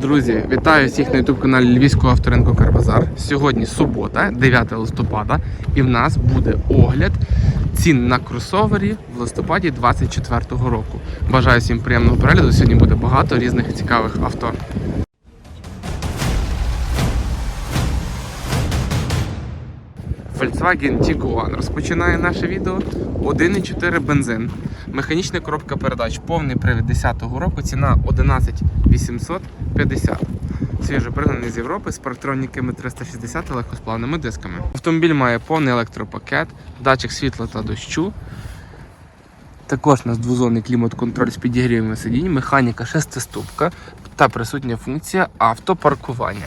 Друзі, вітаю всіх на youtube каналі Львівського авторинку Карбазар. Сьогодні субота, 9 листопада, і в нас буде огляд цін на кросовері в листопаді 2024 року. Бажаю всім приємного перегляду. Сьогодні буде багато різних цікавих авто. Volkswagen Tiguan розпочинає наше відео. 1,4 бензин. Механічна коробка передач, повний привід 10-го року, ціна 11 850. Свіжо пригнаний з Європи з парктроніками 360 та легкосплавними дисками. Автомобіль має повний електропакет, датчик світла та дощу. Також у нас двозонний клімат-контроль з підігрівами сидінь, механіка шестиступка та присутня функція автопаркування.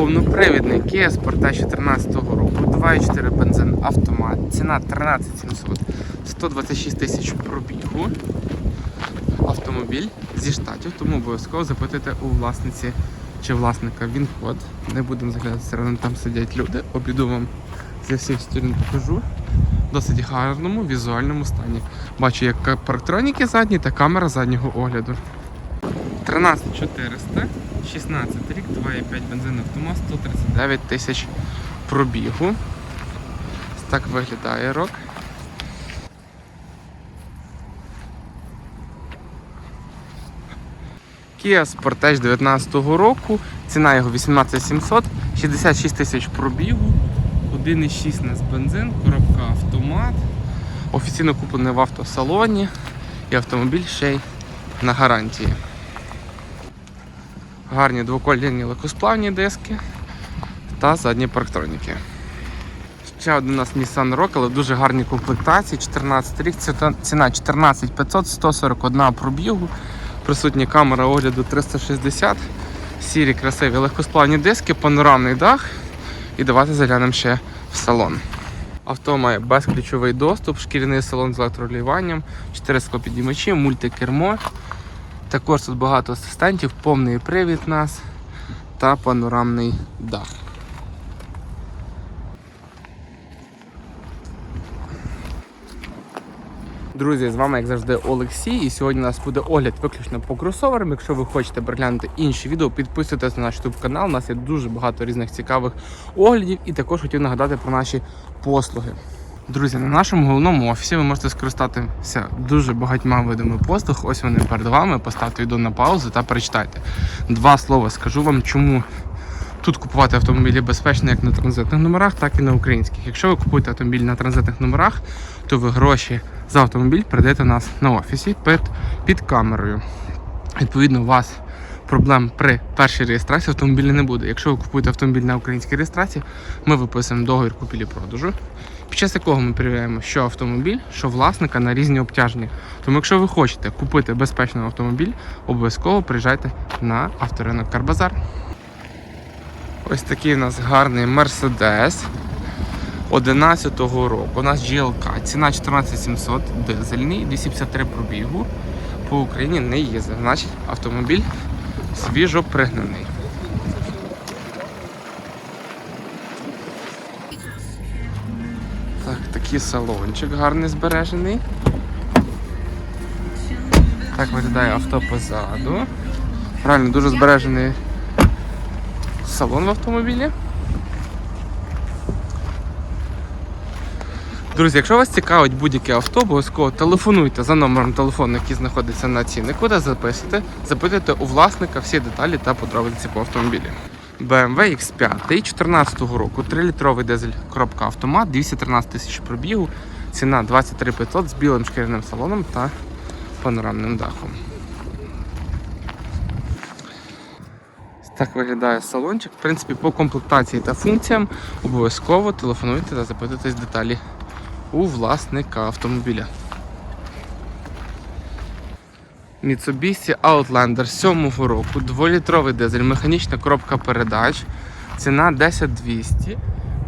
Повнопривідний Kia Sportage 14 року, 2,4 бензин автомат, ціна 13 700, 126 тисяч пробігу. Автомобіль зі штатів, тому обов'язково запитуйте у власниці чи власника він код. Не будемо заглядати всередину, там сидять люди. Обіду вам зі всіх сторін покажу. Досить гарному візуальному стані. Бачу як парктроніки задні та камера заднього огляду. 13400, 16 рік, 2,5 бензин автомат, 139 тисяч пробігу. Так виглядає рок. Kia Sportage 19 року, ціна його 18700, 66 тисяч пробігу, 1,6 у нас бензин, коробка автомат, офіційно куплений в автосалоні і автомобіль ще й на гарантії. Гарні двоколірні легкосплавні диски та задні парктроніки. Ще один у нас Nissan Rogue, але дуже гарні комплектації. 14 рік, ціна- ціна 14500, 141 пробігу. Присутні камера огляду 360, сірі красиві легкосплавні диски, панорамний дах. І давайте заглянемо ще в салон. Авто має безключовий доступ, шкіряний салон з електролюванням, 4 склопідіймачі, мультикермо. Також тут багато асистентів, повний привід нас та панорамний дах. Друзі, з вами, як завжди, Олексій. І сьогодні у нас буде огляд виключно по кросоверам. Якщо ви хочете переглянути інші відео, підписуйтесь на наш YouTube канал. У нас є дуже багато різних цікавих оглядів. І також хотів нагадати про наші послуги. Друзі, на нашому головному офісі ви можете скористатися дуже багатьма видами послуг. Ось вони перед вами. Поставте відео на паузу та перечитайте. Два слова скажу вам, чому тут купувати автомобілі безпечно як на транзитних номерах, так і на українських. Якщо ви купуєте автомобіль на транзитних номерах, то ви гроші за автомобіль передаєте нас на офісі під, під камерою. Відповідно, у вас проблем при першій реєстрації автомобіля не буде. Якщо ви купуєте автомобіль на українській реєстрації, ми виписуємо договір купівлі-продажу, під час якого ми перевіряємо, що автомобіль, що власника на різні обтяження. Тому, якщо ви хочете купити безпечний автомобіль, обов'язково приїжджайте на авторинок Карбазар. Ось такий у нас гарний Mercedes 11-го року. У нас GLK. Ціна 14700, дизельний, 253 пробігу. По Україні не їздив. Значить, автомобіль свіжо пригнаний. Такий салончик гарний збережений. Так виглядає авто позаду. Реально дуже збережений салон в автомобілі. Друзі, якщо вас цікавить будь-яке авто, обов'язково телефонуйте за номером телефону, який знаходиться на ціннику, де записуйте, запитуйте у власника всі деталі та подробиці по автомобілі. BMW X5 14 року, 3-літровий дизель коробка автомат, 213 тисяч пробігу, ціна 23 500 з білим шкіряним салоном та панорамним дахом. Так виглядає салончик. В принципі, по комплектації та функціям обов'язково телефонуйте та запитуйтесь деталі у власника автомобіля. Mitsubishi Outlander 7 року, 2-літровий дизель, механічна коробка передач, ціна 10200,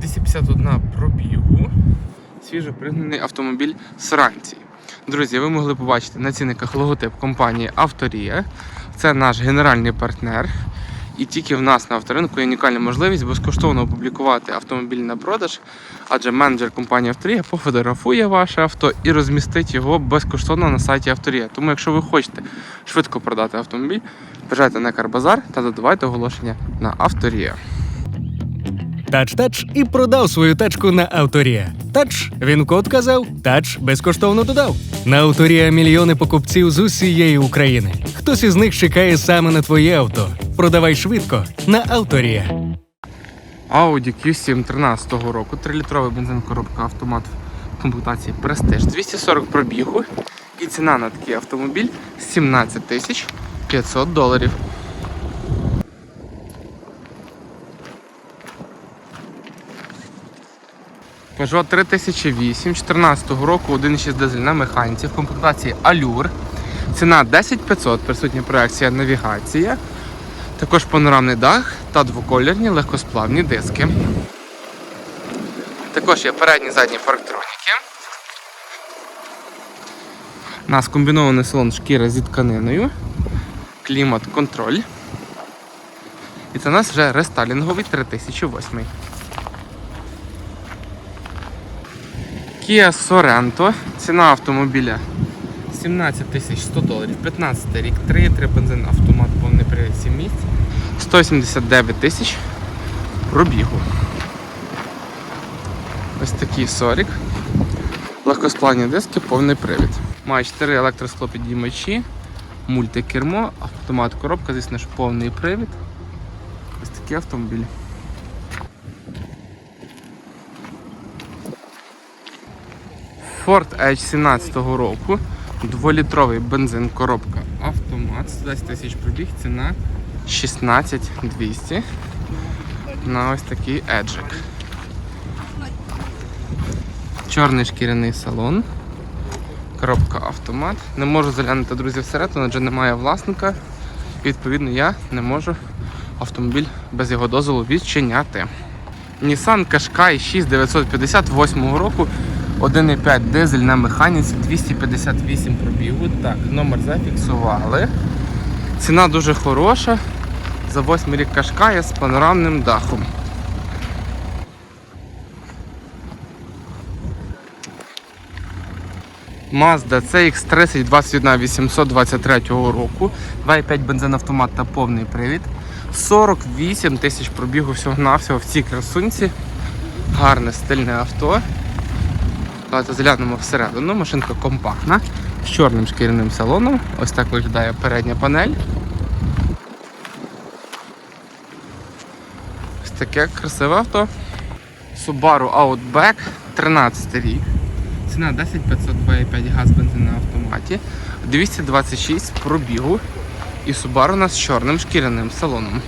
251 пробігу, свіжо пригнаний автомобіль з. Друзі, ви могли побачити на цінниках логотип компанії Авторія. Це наш генеральний партнер. І тільки в нас на авторинку є унікальна можливість безкоштовно опублікувати автомобіль на продаж, адже менеджер компанії Авторія пофотографує ваше авто і розмістить його безкоштовно на сайті Авторія. Тому, якщо ви хочете швидко продати автомобіль, бажайте на Карбазар та додавайте оголошення на Авторія. Тач-тач і продав свою тачку на Авторія. Тач, він код казав, тач безкоштовно додав. На Авторія мільйони покупців з усієї України. Хтось із них чекає саме на твоє авто. Продавай швидко на Авторія. Audi Q7 13 року, 3-літровий бензин коробка автомат в комплектації Prestige 240 пробігу. І ціна на такий автомобіль 17 тисяч 500 доларів. Peugeot 3008 14 року 1,6 дизель на механіці в комплектації Allure. Ціна 10500, присутня проекція навігація. Також панорамний дах та двоколірні легкосплавні диски. Також є передні задні парктроніки. У нас комбінований салон шкіра зі тканиною, клімат-контроль. І це у нас вже рестайлінговий 3008. Kia Sorento. Ціна автомобіля 17 100 доларів, 15 рік, 3,3 бензин, автомат, повний привід 7 місць, 179 тисяч пробігу. Ось такий сорік. Легкосплавні диски, повний привід. Має 4 електросклопідіймачі, мультикермо, автомат коробка, звісно ж, повний привід. Ось такий автомобіль. Ford Edge 17 року. Дволітровий бензин, коробка автомат, 110 тисяч пробіг, ціна 16200 на ось такий еджик. Чорний шкіряний салон. Коробка автомат. Не можу заглянути, друзі, всередину, адже немає власника. І, відповідно, я не можу автомобіль без його дозволу відчиняти. Nissan Qashqai 6958 року 1,5 дизель на механіці 258 пробігу. Так, номер зафіксували. Ціна дуже хороша. За 8 рік Qashqai з панорамним дахом. Mazda CX-30 21 823 року. 2,5 бензин автомат та повний привід. 48 тисяч пробігу всього-навсього в цій красунці. Гарне стильне авто. Давайте заглянемо всередину. Машинка компактна з чорним шкіряним салоном. Ось так виглядає передня панель. Ось таке красиве авто. Subaru Outback 13 рік. Ціна 10 502,5 газ бензин на автоматі. 226 пробігу. І Subaru у нас з чорним шкіряним салоном.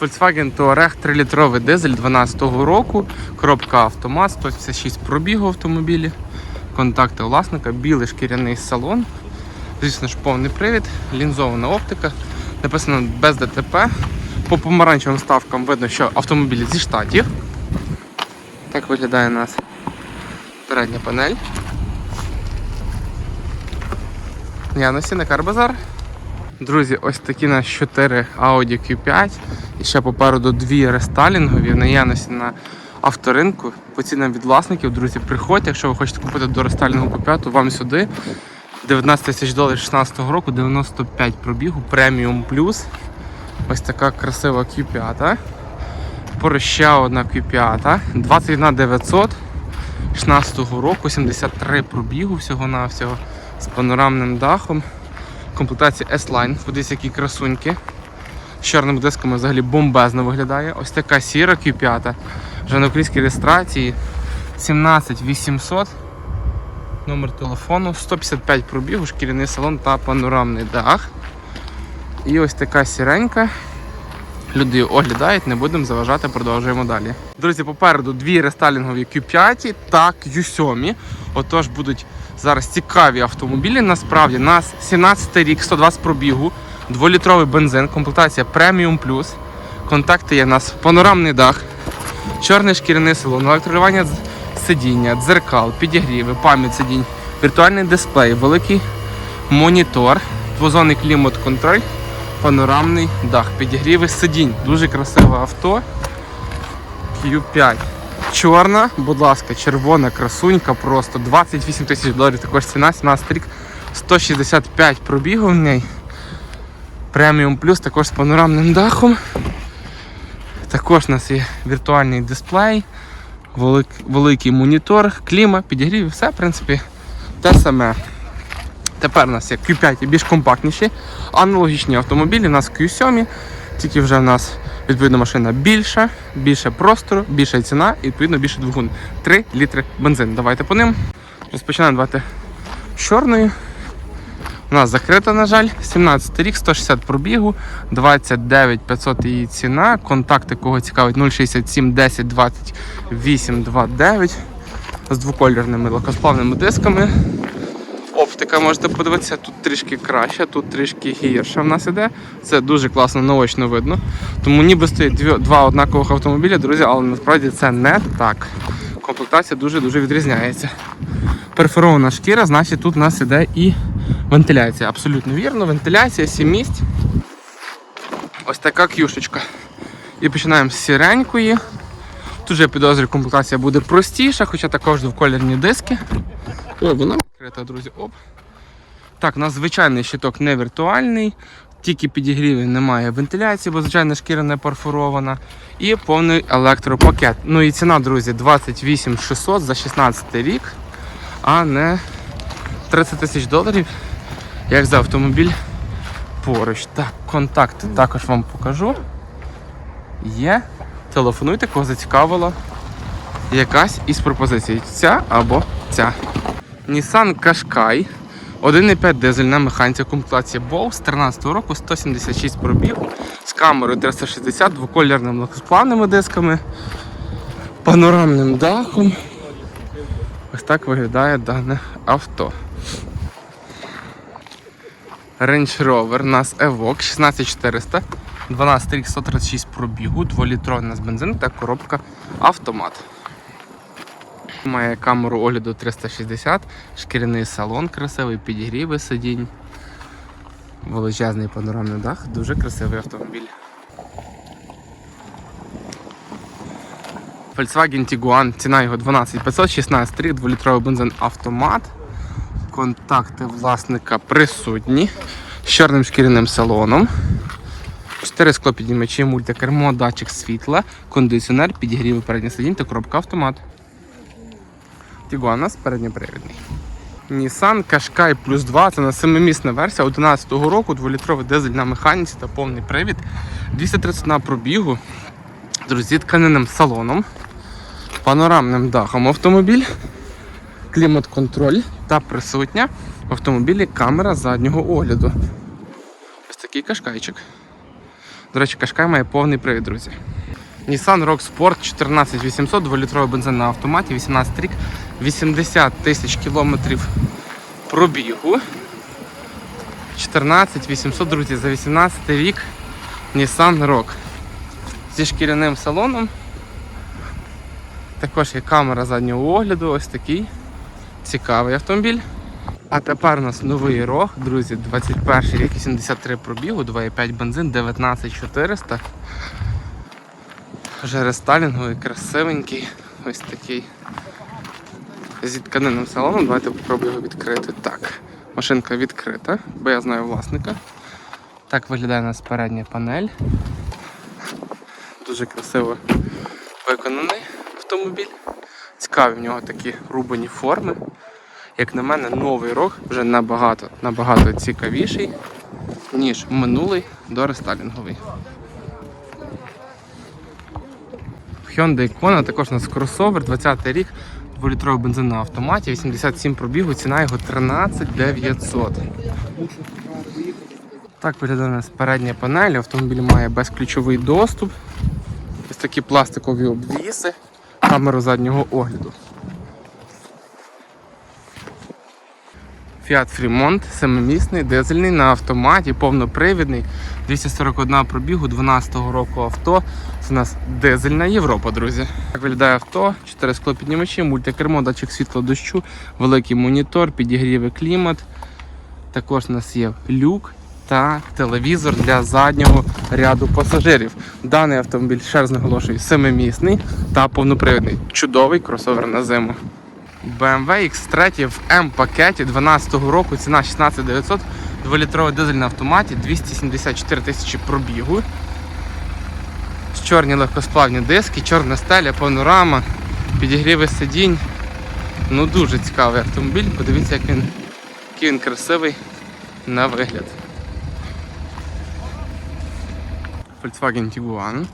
Volkswagen Touareg 3-літровий дизель 12 року, коробка автомат, 156 пробігу автомобілі, контакти власника, білий шкіряний салон, звісно ж повний привід, лінзована оптика, написано без ДТП. По помаранчевим ставкам видно, що автомобіль зі штатів. Так виглядає у нас передня панель. Яності на Карбазар. Друзі, ось такі на 4 Audi Q5 і ще попереду дві рестайлінгові наявності на авторинку. По цінам від власників, друзі, приходьте, якщо ви хочете купити до рестайлінгу Q5, вам сюди 19 тисяч доларів 16 року, 95 пробігу, преміум плюс. Ось така красива Q5. Поруч ще одна Q5, 21 900 16 року, 73 пробігу всього-навсього з панорамним дахом. Комплектація S-Line, подивіться, які красуньки. З чорними дисками взагалі бомбезно виглядає. Ось така сіра Q5. Вже на українській реєстрації 17800. Номер телефону, 155 пробігу, шкіряний салон та панорамний дах. І ось така сіренька. Люди оглядають, не будемо заважати, продовжуємо далі. Друзі, попереду дві рестайлінгові Q5 та Q7. Отож будуть зараз цікаві автомобілі. Насправді нас 17 рік, 120 пробігу, 2-літровий бензин, комплектація Premium Plus. Контакти є у нас панорамний дах, чорний шкіряний салон, електролювання сидіння, дзеркал, підігріви, пам'ять сидінь, віртуальний дисплей, великий монітор, двозонний клімат-контроль, панорамний дах, підігріви сидінь. Дуже красиве авто. Q5. Чорна, будь ласка, червона красунька, просто 28 тисяч доларів. Також ціна, 17 рік, 165 пробігу в неї. Преміум плюс, також з панорамним дахом. Також у нас є віртуальний дисплей, велик, великий монітор, кліма, підігрів, все, в принципі, те саме. Тепер у нас є Q5 і більш компактніші. Аналогічні автомобілі, у нас Q7, тільки вже в нас відповідно машина більша, більше простору, більша ціна і відповідно більше двигун. 3 літри бензин. Давайте по ним. Розпочинаємо давайте з чорної. У нас закрита, на жаль, 17 рік, 160 пробігу, 29 500 її ціна. Контакти, кого цікавить 067 10 28 29 з двокольорними лакосплавними дисками. Оптика можете подивитися, тут трішки краще, тут трішки гірше в нас іде. Це дуже класно наочно видно. Тому ніби стоїть дві, два однакових автомобіля, друзі, але насправді це не так. Комплектація дуже-дуже відрізняється. Перфорована шкіра, значить тут у нас іде і вентиляція. Абсолютно вірно, вентиляція, 7 місць. Ось така кюшечка. І починаємо з сіренької. Тут же я підозрюю, комплектація буде простіша, хоча також двокольорні диски. О, вона відкрита, друзі. Оп. Так, у нас звичайний щиток не віртуальний, тільки підігрівів немає вентиляції, бо звичайно шкіра не перфорована. І повний електропакет. Ну і ціна, друзі, 28 600 за 16 рік, а не 30 тисяч доларів, як за автомобіль поруч. Так, контакти також вам покажу. Є. Телефонуйте, кого зацікавила якась із пропозицій. Ця або ця. Nissan Qashqai 1,5 дизельна механіка комплектація Bose з 13 року 176 пробігу з камерою 360, двокольорними легкосплавними дисками, панорамним дахом. Ось так виглядає дане авто. Range Rover у нас Evoque 16400, 12 рік 136 пробігу, 2-літровий у нас бензин та коробка автомат. Має камеру огляду 360, шкіряний салон красивий, підігріви сидінь, величезний панорамний дах, дуже красивий автомобіль. Volkswagen Tiguan, ціна його 12500, 16 рік, 2-літровий бензин автомат. Контакти власника присутні з чорним шкіряним салоном. 4 склопіднімачі, мультикермо, датчик світла, кондиціонер, підігріви передніх сидінь та коробка автомат. Tiguan у нас. Nissan Qashqai Plus 2 це на 7-місна версія 11 року, 2-літровий дизель на механіці та повний привід. 231 пробігу, друзі, тканинним салоном, панорамним дахом автомобіль, клімат-контроль та присутня в автомобілі камера заднього огляду. Ось такий кашкайчик. До речі, Qashqai має повний привід, друзі. Nissan Rogue Sport 14800, 2-літровий бензин на автоматі, 18 рік, 80 тисяч кілометрів пробігу. 14800, друзі, за 18 рік Nissan Rogue. Зі шкіряним салоном. Також є камера заднього огляду, ось такий цікавий автомобіль. А тепер у нас новий рог, друзі, 21 рік, 83 пробігу, 2,5 бензин, 19400. Вже рестайлінговий, красивенький, ось такий. Зі тканинним салоном. Давайте попробую його відкрити. Так, машинка відкрита, бо я знаю власника. Так виглядає у нас передня панель. Дуже красиво виконаний автомобіль. Цікаві в нього такі рубані форми. Як на мене, новий рог вже набагато, набагато цікавіший, ніж минулий дорестайлінговий. Hyundai Kona, також у нас кросовер, 20 й рік, 2-літровий бензин на автоматі, 87 пробігу, ціна його 13 900. Так виглядає у нас передня панель, автомобіль має безключовий доступ. Ось такі пластикові обвіси, камеру заднього огляду. Fiat Fremont, семимісний, дизельний на автоматі, повнопривідний, 241 пробігу 12 року авто. Це у нас дизельна Європа, друзі. Так виглядає авто, 4 склопіднімачі, мультикермо, датчик світла дощу, великий монітор, підігріви клімат, Також у нас є люк та телевізор для заднього ряду пасажирів. Даний автомобіль ще раз наголошую семимісний та повнопривідний. Чудовий кросовер на зиму. BMW X3 в М-пакеті 12 року, ціна 16900, 2-літровий дизель на автоматі, 274 тисячі пробігу. Чорні легкосплавні диски, чорна стеля, панорама, підігріви сидінь. Ну дуже цікавий автомобіль. Подивіться, як він, який він красивий на вигляд. Volkswagen Tiguan.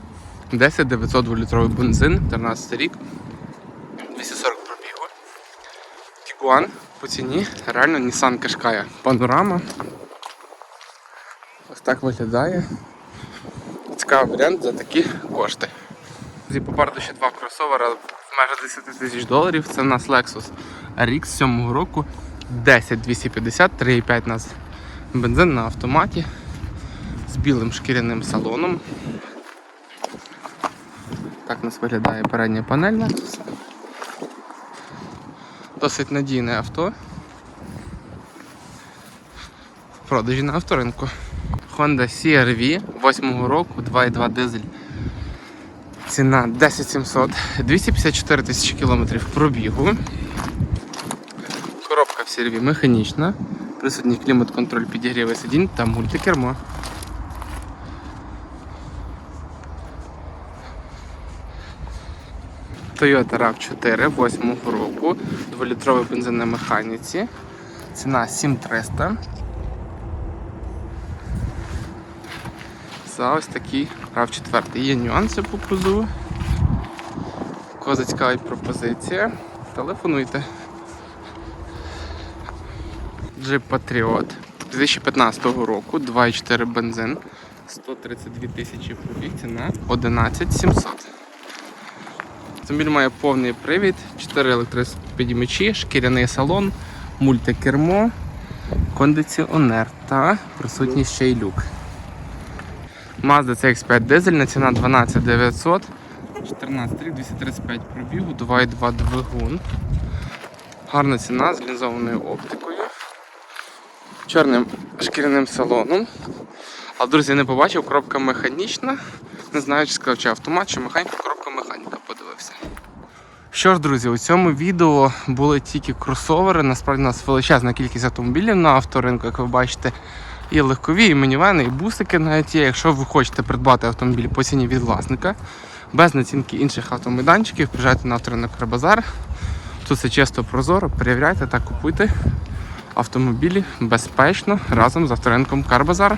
10900 2-літровий бензин, 13 рік, 240 пробігу. Tiguan по ціні реально Nissan Qashqai. Панорама. Ось так виглядає. Цікавий варіант за такі кошти. Попереду ще два кросовера в межах 10 тисяч доларів. Це в нас Lexus RX 7 року 10250, 3,5 у нас бензин на автоматі з білим шкіряним салоном. Так у нас виглядає передня панель Lexus. Досить надійне авто. В продажі на авторинку. Honda CR-V 8 року, 2,2 дизель. Ціна 10700, 254 тисячі кілометрів пробігу. Коробка в CR-V механічна. Присутній клімат-контроль підігріви сидінь та мультикермо. Toyota RAV4 8 року, 2-літровий бензин на механіці. Ціна 7300. За ось такий RAV4. Є нюанси по кузову. Кого зацікавить пропозиція. Телефонуйте. Jeep Patriot 2015 року, 2,4 бензин, 132 тисячі пробіг, ціна 11700. Автомобіль має повний привід, 4 електропідіймачі, шкіряний салон, мультикермо, кондиціонер та присутній ще й люк. Mazda CX5 дизельна, ціна 12900, 14 рік, 235 пробігу, 2,2 двигун. Гарна ціна з лінзованою оптикою, чорним шкіряним салоном. А друзі, не побачив, коробка механічна. Не знаю, чи сказав, чи автомат, чи механіка, коробка подивився. Що ж, друзі, у цьому відео були тільки кросовери. Насправді у нас величезна кількість автомобілів на авторинку, як ви бачите. І легкові, і мінівени, і бусики навіть є. Якщо ви хочете придбати автомобіль по ціні від власника, без націнки інших автомайданчиків, приїжджайте на авторинок Карбазар. Тут все чисто прозоро, перевіряйте та купуйте автомобілі безпечно разом з авторинком Карбазар.